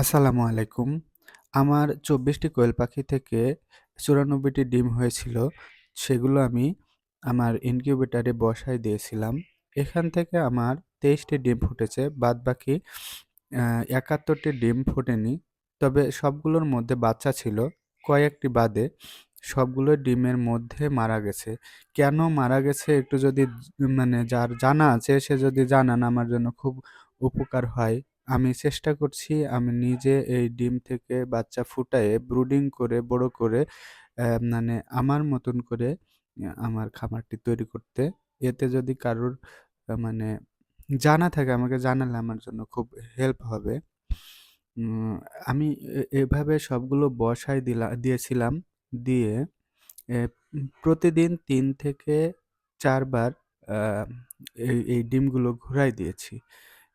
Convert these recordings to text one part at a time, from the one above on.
আসসালামু আলাইকুম। আমার চব্বিশটি কোয়েল পাখি থেকে চুরানব্বইটি ডিম হয়েছিল। সেগুলো আমি আমার ইনকিউবেটারে বসায় দিয়েছিলাম। এখান থেকে আমার তেইশটি ডিম ফুটেছে। বাদবাকি আ ৭১ টি ডিম ফোটেনি। তবে সবগুলোর মধ্যে বাচ্চা ছিল। কয়েকটি বাদে সবগুলো ডিমের মধ্যে মারা গেছে। কেন মারা গেছে একটু যদি মানে যার জানা আছে, সে যদি জানান, আমার জন্য খুব উপকার হয়। আমি চেষ্টা করছি, আমি নিজে এই ডিম থেকে বাচ্চা ফুটায়ে ব্রুডিং করে, বড় করে মানে আমার মতন করে আমার খামারটি তৈরি করতে। এতে যদি কারোর মানে জানা থাকে, আমাকে জানালে আমার জন্য খুব হেল্প হবে। আমি এভাবে সবগুলো বসায় দিলা, দিয়েছিলাম। দিয়ে প্রতিদিন ৩ থেকে ৪ বার আ, এই এই ডিমগুলো ঘুরাই দিয়েছি।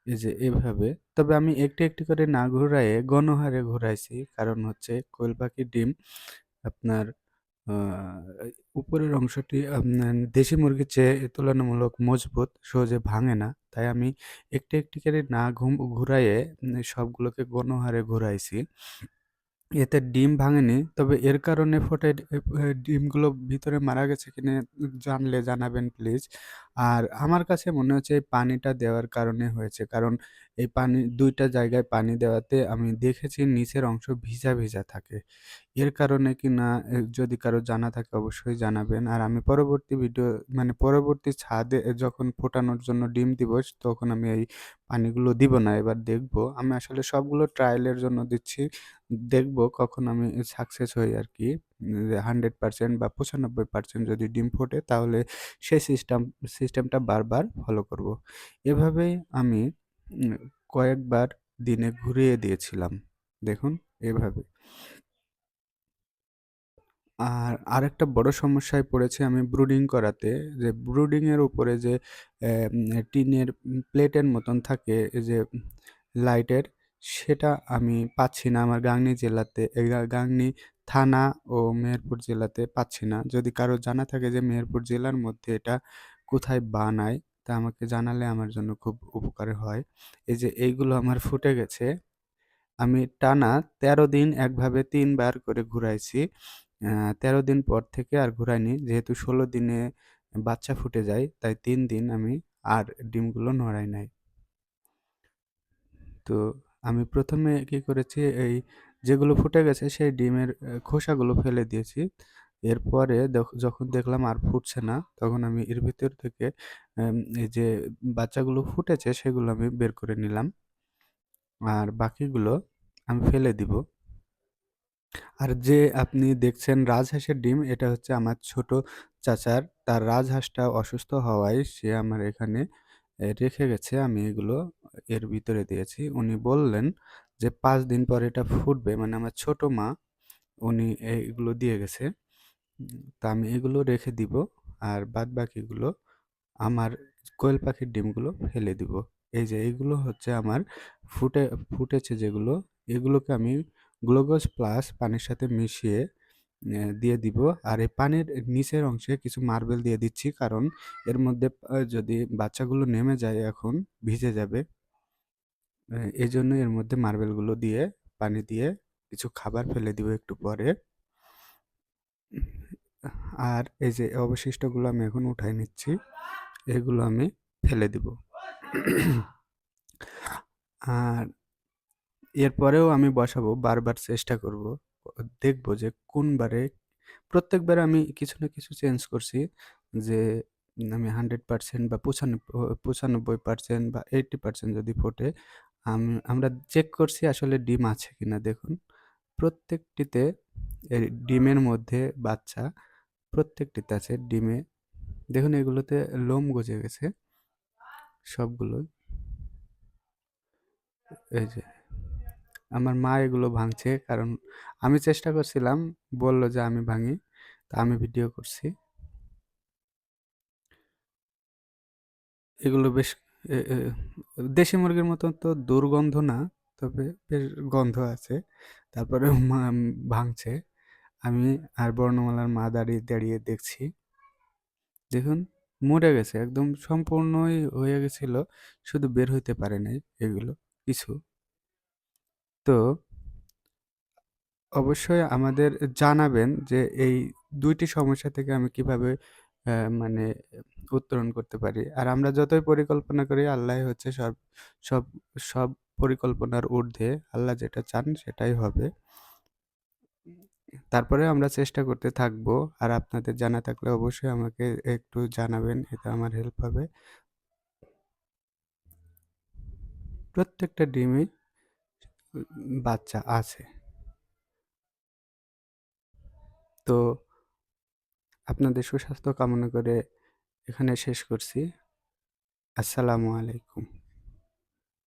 এই যে এভাবে। তবে আমি একটি, একটি করে না ঘুরায়ে গণহারে ঘুরাইছি। কারণ হচ্ছে কোয়েল পাখির ডিম আপনার উপরের অংশটি আপনার দেশি মুরগির চেয়ে তুলনামূলক মজবুত, সহজে ভাঙে না। তাই আমি একটি, একটি করে না ঘুম ঘুরাইয়ে সবগুলোকে গণহারে ঘুরাইছি। এতে ডিম ভাঙেনি। তবে এর কারণে ফোটে ডিমগুলো ভিতরে মারা গেছে কিনা জানলে জানাবেন প্লিজ। আর আমার কাছে মনে হচ্ছে এই পানিটা দেওয়ার কারণে হয়েছে। কারণ এই পানি ২ টা জায়গায় পানি দেওয়াতে আমি দেখেছি নিচের অংশ ভিজা, ভিজা থাকে। এর কারণে কি না যদি কারও জানা থাকে অবশ্যই জানাবেন। আর আমি পরবর্তী ভিডিও মানে পরবর্তী ছাদে যখন ফোটানোর জন্য ডিম দিব, তখন আমি এই পানিগুলো দিব না। এবার দেখব। আমি আসলে সবগুলো ট্রায়ালের জন্য দিচ্ছি। দেখব কখন আমি সাকসেস হই আর কি 100% বা ৯৫% যদি ডিম ফোটে, তাহলে সেই সিস্টেম সিস্টেমটা বারবার ফলো করব। এভাবেই আমি কয়েকবার দিনে ঘুরিয়ে দিয়েছিলাম। দেখুন, এভাবে। আর আরেকটা বড় সমস্যায় পড়েছি আমি ব্রুডিং করাতে। যে ব্রুডিংয়ের উপরে যে টিনের প্লেটের মতন থাকে যে লাইটের, সেটা আমি পাচ্ছি না আমার গাংনি জেলাতে এ গা থানা ও মেহেরপুর জেলাতে পাচ্ছি না। যদি কারও জানা থাকে যে মেহেরপুর জেলার মধ্যে এটা কোথায় বানায়, তা আমাকে জানালে আমার জন্য খুব উপকার হয়। এই যে এইগুলো আমার ফুটে গেছে। আমি টানা ১৩ দিন একভাবে তিনবার করে ঘুরাইছি। ১৩ দিন পর থেকে আর ঘুরাইনি। যেহেতু ১৬ দিনে বাচ্চা ফুটে যায়, তাই তিন দিন আমি আর ডিমগুলো নড়াই নাই। তো আমি ১ম এ কি করেছি, এই যেগুলো ফুটে গেছে সেই ডিমের খোসাগুলো ফেলে দিয়েছি। এরপরে যখন দেখলাম আর ফুটছে না, তখন আমি এর ভিতর থেকে এই যে বাচ্চাগুলো ফুটেছে সেগুলো আমি বের করে নিলাম। আর বাকিগুলো আমি ফেলে দিব। আর যে আপনি দেখছেন রাজহাঁসের ডিম, এটা হচ্ছে আমার ছোট চাচার। তার রাজহাঁসটা অসুস্থ হওয়ায় সে আমার এখানে রেখে গেছে। আমি এগুলো এর ভিতরে দিয়েছি। উনি বললেন যে পাঁচ দিন পর এটা ফুটবে। মানে আমার ছোট মা উনি এইগুলো দিয়ে গেছে। তা আমি এগুলো রেখে দিব। আর বাদ বাকিগুলো আমার কোয়েল পাখির ডিমগুলো ফেলে দিব। এই যে এইগুলো হচ্ছে আমার ফুটে ফুটেছে যেগুলো, এগুলোকে আমি গ্লুকোজ প্লাস পানির সাথে মিশিয়ে দিয়ে দিব। আর এই পানির নিচের অংশে কিছু মার্বেল দিয়ে দিচ্ছি। কারণ এর মধ্যে যদি বাচ্চাগুলো নেমে যায় এখন ভিজে যাবে। এই জন্য এর মধ্যে মার্বেলগুলো দিয়ে, পানি দিয়ে কিছু খাবার ফেলে দিব একটু পরে। আর এই যে অবশিষ্টগুলো আমি এখন উঠায় নিচ্ছি। এগুলো আমি ফেলে দিব। আর এরপরেও আমি বসাবো, বারবার চেষ্টা করব। দেখব যে কোন বারে প্রত্যেকবারে আমি কিছু না কিছু চেঞ্জ করছি। যে আমি 100% বা পঁচানব ও ৯৫% বা 80% যদি ফোটে, আম আমরা চেক করছি আসলে ডিম আছে কিনা দেখুন। প্রত্যেকটিতে ডিমের মধ্যে বাচ্চা, প্রত্যেকটিতে আছে ডিমে দেখুন এগুলোতে লোম গজে গেছে সবগুলোই। এই যে আমার মা এগুলো ভাঙছে কারণ আমি চেষ্টা করছিলাম, বলল যে আমি ভাঙি। তা আমি ভিডিও করছি। এগুলো বেশ দেশি মুরগির মতো তো দুর্গন্ধ না, তবে বেশ গন্ধ আছে। তারপরে মা ভাঙছে। আমি আর বর্ণমালার মা দাঁড়িয়ে, দাঁড়িয়ে দেখছি। দেখুন মরে গেছে। একদম সম্পূর্ণই হয়ে গেছিল। শুধু বের হইতে পারে নাই এগুলো কিছু। তো অবশ্যই আমাদের জানাবেন যে এই ২ টি সমস্যা থেকে আমি কীভাবে মানে উত্তরণ করতে পারি। আর আমরা যতই পরিকল্পনা করি, আল্লাহই হচ্ছে সব সব সব পরিকল্পনার ঊর্ধ্বে। আল্লাহ যেটা চান সেটাই হবে। তারপরেও আমরা চেষ্টা করতে থাকব। আর আপনাদের জানা থাকলে অবশ্যই আমাকে একটু জানাবেন। এতে আমার হেল্প হবে। প্রত্যেকটা ডিমই বাচ্চা আছে। তো আপনাদের সুস্বাস্থ্য কামনা করে এখানে শেষ করছি। আসসালামু আলাইকুম।